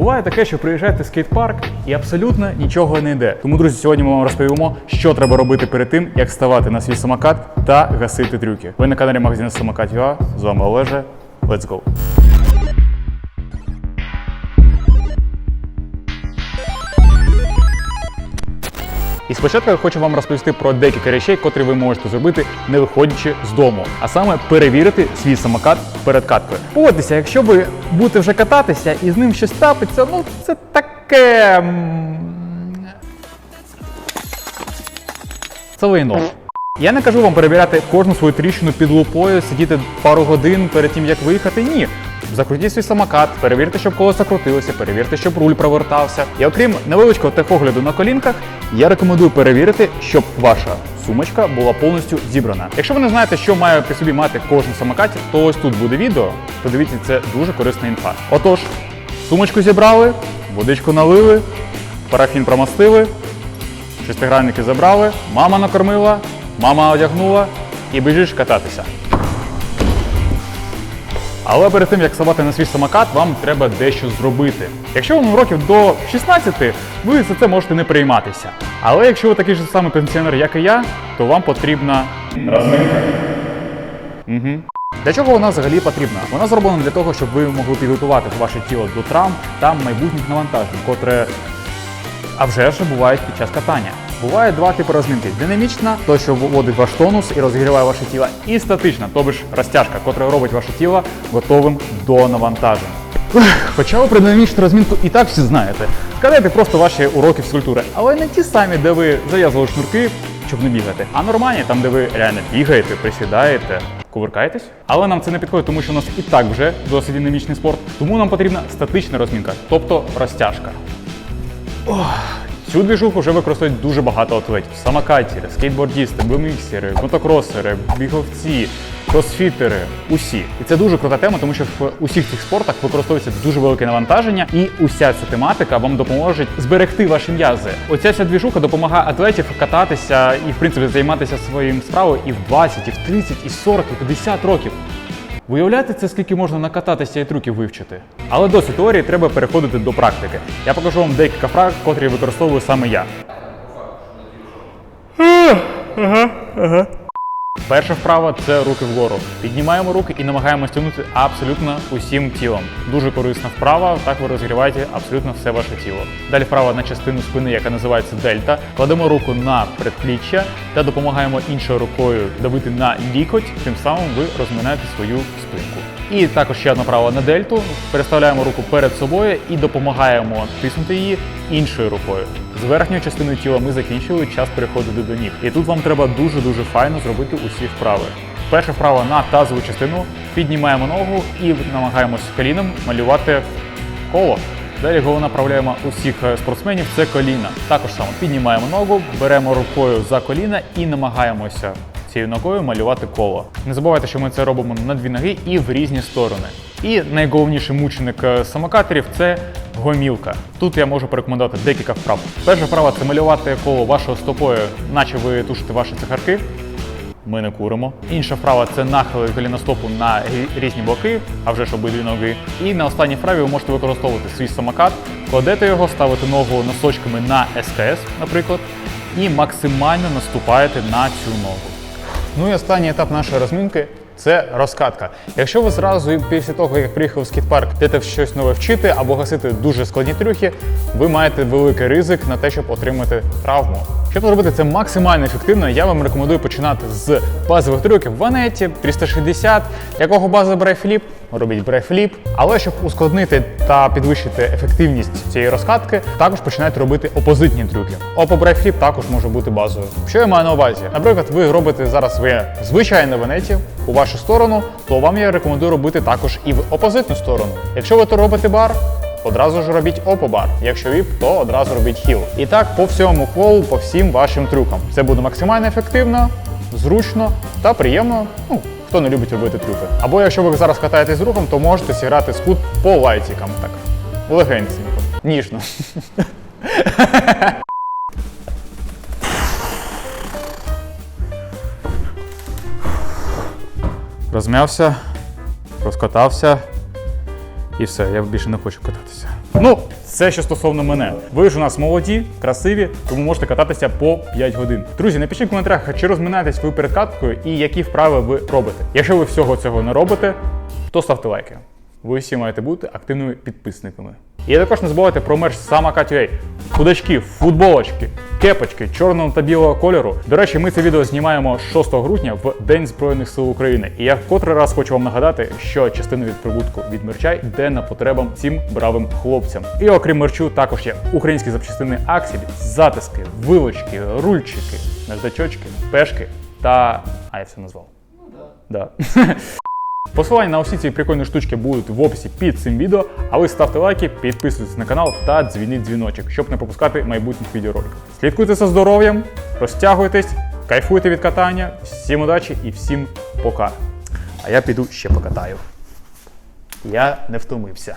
Буває таке, що приїжджаєте в скейт-парк і абсолютно нічого не йде. Тому, друзі, сьогодні ми вам розповімо, що треба робити перед тим, як ставати на свій самокат та гасити трюки. Ви на каналі магазину Самокат.ua. З вами Олеже. Let's go! І спочатку я хочу вам розповісти про декілька речей, котрі ви можете зробити, не виходячи з дому, а саме перевірити свій самокат перед каткою. Погодьтеся, якщо ви будете вже кататися і з ним щось трапиться, ну це таке. Це лайно. Я не кажу вам перевіряти кожну свою тріщину під лупою, сидіти пару годин перед тим, як виїхати. Ні. Закрутіть свій самокат, перевірте, щоб колеса крутилося, перевірте, щоб руль провертався. І окрім невеличкого техогляду на колінках, я рекомендую перевірити, щоб ваша сумочка була повністю зібрана. Якщо ви не знаєте, що має при собі мати кожен самокат, то ось тут буде відео. Подивіться, це дуже корисна інфа. Отож, сумочку зібрали, водичку налили, парафін промастили, шестигранники забрали, мама накормила, мама одягнула і біжиш кататися. Але перед тим як ставати на свій самокат, вам треба дещо зробити. Якщо вам років до 16, ви за це можете не прийматися. Але якщо ви такий же самий пенсіонер, як і я, то вам потрібна розминка. Угу. Для чого вона взагалі потрібна? Вона зроблена для того, щоб ви могли підготувати ваше тіло до травм та майбутніх навантажень, котре а вже ж бувають під час катання. Буває два типи розмінки: динамічна, то що вводить ваш тонус і розігріває ваше тіло, і статична, тобто ж розтяжка, котра робить ваше тіло готовим до навантажень. Ух, Хоча ви про динамічну розмінку і так всі знаєте. Складайте просто ваші уроки фізкультури, але не ті самі, де ви зав'язували шнурки, щоб не бігати, а нормальні, там, де ви реально бігаєте, присідаєте. Кувиркаєтесь? Але нам це не підходить, тому що у нас і так вже досить динамічний спорт. Тому нам потрібна статична розмінка, тобто розтяжка. Цю двіжуху вже використовують дуже багато атлетів: самокатери, скейтбордісти, беміксери, мотокросери, біговці, кросфітери, усі. І це дуже крута тема, тому що в усіх цих спортах використовується дуже велике навантаження, і уся ця тематика вам допоможе зберегти ваші м'язи. Оця вся двіжуха допомагає атлетів кататися і, в принципі, займатися своїм справою і в 20, і в 30, і в 40, і в 50 років. Ви уявляєте, це скільки можна накататися і трюків вивчити? Але досі теорії треба переходити до практики. Я покажу вам декілька фраг, котрі використовую саме я. Перша вправа це руки вгору. Піднімаємо руки і намагаємося тягнути абсолютно усім тілом. Дуже корисна вправа, так ви розігріваєте абсолютно все ваше тіло. Далі вправа на частину спини, яка називається дельта. Кладемо руку на предпліччя та допомагаємо іншою рукою давити на лікоть, тим самим ви розминаєте свою спинку. І також ще одна вправа на дельту. Переставляємо руку перед собою і допомагаємо тиснути її іншою рукою. З верхньою частиною тіла ми закінчили час переходити до ніг. І тут вам треба дуже-дуже файно зробити усі вправи. Перша вправа на тазову частину. Піднімаємо ногу і намагаємось коліном малювати коло. Далі голову направляємо усіх е, спортсменів це коліна. Також само піднімаємо ногу, беремо рукою за коліна і намагаємося цією ногою малювати коло. Не забувайте, що ми це робимо на дві ноги і в різні сторони. І найголовніший мученик е, самокатерів це гомілка. Тут я можу порекомендувати декілька вправ. Перша вправа це малювати коло вашою стопою, наче ви тушите ваші цигарки. Ми не куримо. Інша вправа це нахили коліностопу на різні боки, а вже ж обидві ноги. І на останній вправі ви можете використовувати свій самокат, кладете його, ставите ногу носочками на СКС, наприклад, і максимально наступаєте на цю ногу. Ну і останній етап нашої розминки це розкатка. Якщо ви зразу після того, як приїхали в скейт-парк, йдете щось нове вчити або гасити дуже складні трюхи, ви маєте великий ризик на те, щоб отримати травму. Щоб зробити це максимально ефективно, я вам рекомендую починати з базових трюків в ванеті 360. Якого база брейфліп? Робіть брейфліп. Але щоб ускладнити та підвищити ефективність цієї розкатки, також починайте робити опозитні трюки. Опо брейфліп також може бути базою. Що я маю на увазі? Наприклад, ви робите зараз своє звичайне ванеті у вашу сторону, то вам я рекомендую робити також і в опозитну сторону. Якщо ви то робите бар, Одразу ж робіть опобар. Якщо віп, то одразу робіть хіл. І так по всьому колу, по всім вашим трюкам. Це буде максимально ефективно, зручно та приємно. Ну, хто не любить робити трюки. Або якщо ви зараз катаєтесь з рухом, то можете зіграти скут по лайтікам. Так, легенцінько, ніжно. Розм'явся, розкатався і все, я більше не хочу кататися. Ну, це що стосовно мене. Ви ж у нас молоді, красиві, тому можете кататися по 5 годин. Друзі, напишіть в коментарях, чи розминаєтесь ви перед каткою і які вправи ви робите. Якщо ви всього цього не робите, то ставте лайки. Ви всі маєте бути активними підписниками. І також не забувайте про мерч сама Катюей. Худачки, футболочки, кепочки чорного та білого кольору. До речі, ми це відео знімаємо 6 грудня в День Збройних сил України. І я в котрий раз хочу вам нагадати, що частина від прибутку від мерча йде на потребам цим бравим хлопцям. І окрім мерчу, також є українські запчастини акселі, затиски, вилочки, рульчики, наждачочки, пешки та. А я все назвав. Да. Посилання на усі ці прикольні штучки будуть в описі під цим відео. А ви ставте лайки, підписуйтесь на канал та дзвініть дзвіночок, щоб не пропускати майбутніх відеороликів. Слідкуйте за здоров'ям, розтягуйтесь, кайфуйте від катання. Всім удачі і всім пока. А я піду ще покатаю. Я не втомився.